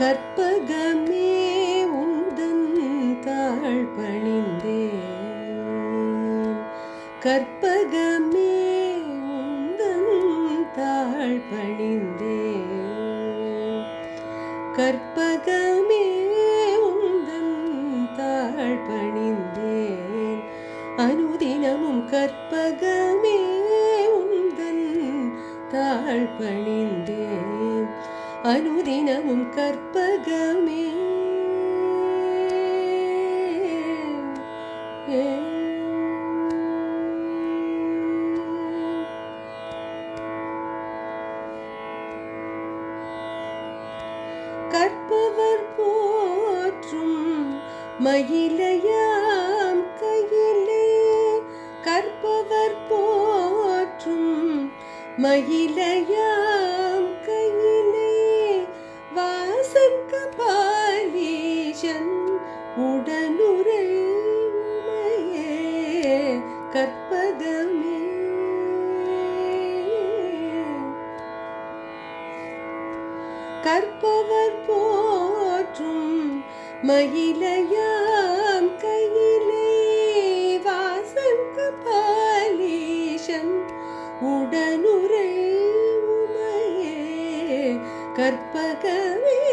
கற்பகமே உந்தன் தாழ் பணிந்தே கற்பகமே உந்தன் தாழ் பணிந்தே கற்பகமே உந்தன் தாழ் பணிந்தேன் அனுதினமும் கற்பகமே உந்தன் தாழ் பணிந்தேன் அனுதினமும் கற்பகமே. கற்பவர் போற்றும் மயிலையாம் கையிலே. கற்பவர் போற்றும் மயிலையாம் பாலீஷன் கபாலீஷன் உடனுரை உமையே கற்பவர் போற்றும் மயிலையாம் கையிலே வாசங்க பாலீஷன் உடனுரை உமையே கற்பகமே.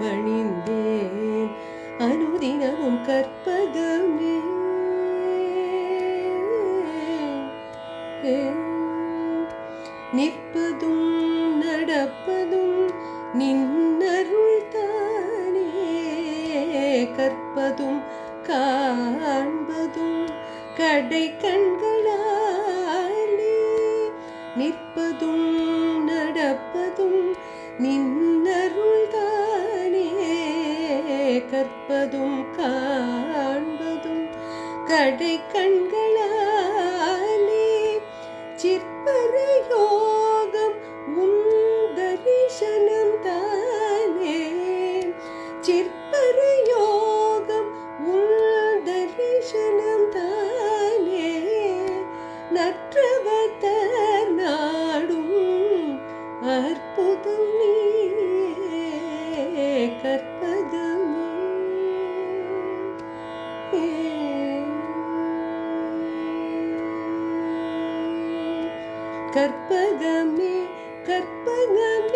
பணிந்தேன். அனுதினமும் கற்பகமே நிற்பதும் நடப்பதும் நின்னருள் தானே. கற்பதும் காண்பதும் கடை கண்களாலே. நிற்பதும் கற்பதும் காண்பதும் கடை கண்களாலே சிற்பர யோகம் உன் கற்பகமே கற்பகமே.